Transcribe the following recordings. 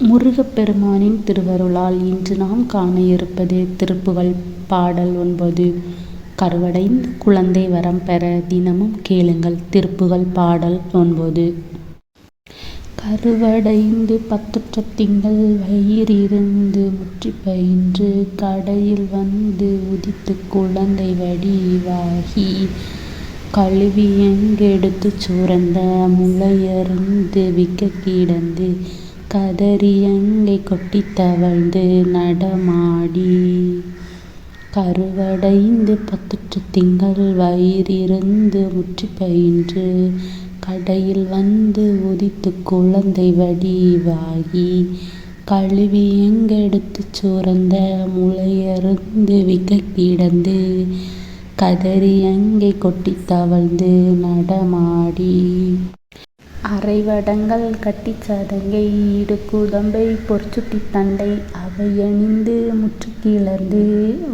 முருகப்பெருமானின் திருவருளால் இன்று நாம் காண இருப்பது திருப்புகழ் பாடல் ஒன்பது. கருவடைந்து குழந்தை வரம் பெற தினமும் கேளுங்கள் திருப்புகழ் பாடல் ஒன்பது. கருவடைந்து பத்துற்ற திங்கள் வயிறிருந்து முற்றி பயின்று கடையில் வந்து உதித்து குழந்தை வடிவாகி கழுவி எங்கெடுத்து சுரந்த முளையருந்து விக்க கிடந்து கதறியங்கை கொட்டித் தவழ்ந்து நடமாடி. கருவடைந்து பத்துற்று திங்கள் வயிறிருந்து முற்றிப் பயின்று கடையில் வந்து உதித்துக் குழந்தை வடிவாகி கழுவி கெடுத்துச் சுரந்த முலையருந்து விக்க கிடந்து கதறியங்கை கொட்டித் தவழ்ந்து நடமாடி. அரைவடங்கள் கட்டிச் சதங்கை இடுகுதம்பைப் பொற்சுட்டித் தண்டை அவையணிந்து முற்றக் கிளர்ந்து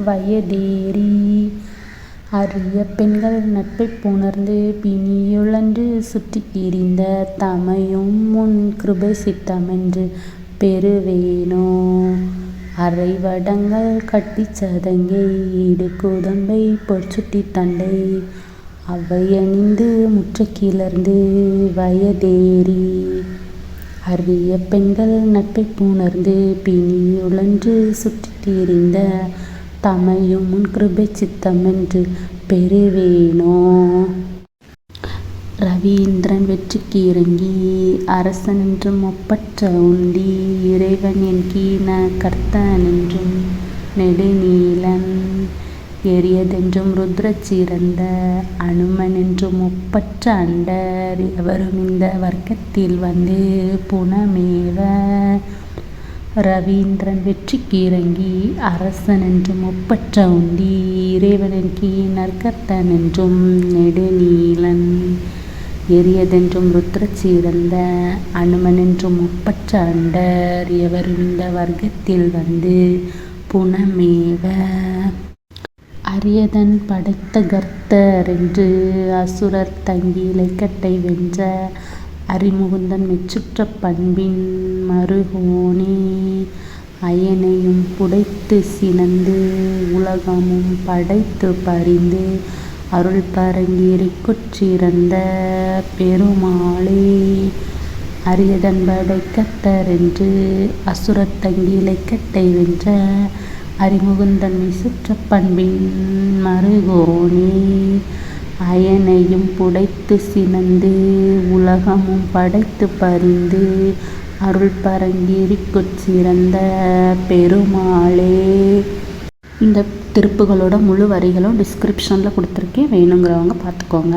வயதேறி அரிய பெண்கள் நட்பைப் புணர்ந்து பிணியுழன்று சுற்றித் திரிந்த தமையுமுன் கிருபை சித்தமென்று பெறுவேனோ. அரைவடங்கள் கட்டிச் சதங்கை இடுகுதம்பைப் பொற்சுட்டித் தண்டை அவ்வையணிந்து முற்றக்கிளர்ந்து வயதேறி அரிய பெண்கள் நட்பை புணர்ந்து பிணியுழன்று சுற்றித் திரிந்த முன் கிருபை சித்தமென்று பெறுவேனோ. ரவீந்திரன் வெற்றிக்கு இறங்கி அரசன் என்றும் ஒப்பற்ற உண்டி இறைவன் என் கீழ கர்த்தன் என்றும் நெடுநீலன் எரியதென்றும் ருத்ர சிறந்த அனுமனென்றும் ஒப்பற்ற அண்டர் எவரும் இந்த வர்க்கத்தில் வந்து புனமேவ. ரவீந்திரன் வெற்றிக்கு இறங்கி அரசன் என்றும் ஒப்பற்ற உண்டி இறைவன் நற்கத்தன் என்றும் நெடுநீலன் எரியதென்றும் ருத்ர சிறந்த அனுமனென்றும் ஒப்பற்ற அண்டர் எவரும் இந்த வர்க்கத்தில் வந்து புனமேவ. அரியதன் படைத்த கர்த்தர் என்று அசுரர் தங்கி இலைக்கட்டை வென்ற அரிமுகுந்தன் மெச்சுற்ற பண்பின் மருகோனே அயனையும் புடைத்து சினந்து உலகமும் படைத்து பறிந்து அருள் கிரிக்குற் பெருமாளே. அரியதன் படைத்த என்று அசுரர் கட்டை வென்ற அறிமுகந்தன்மை மெச்சுற்ற பண்பின் மருகோனே அயனையும் புடைத்துச் சினந்து உலகமும் படைத்துப் பரிந்து அருள் பரங்கிரிக்குச் சிறந்த பெருமாளே. இந்த திருப்புகளோட முழு வரிகளும் டிஸ்கிரிப்ஷனில் கொடுத்துருக்கேன் வேணுங்கிறவங்க பார்த்துக்கோங்க.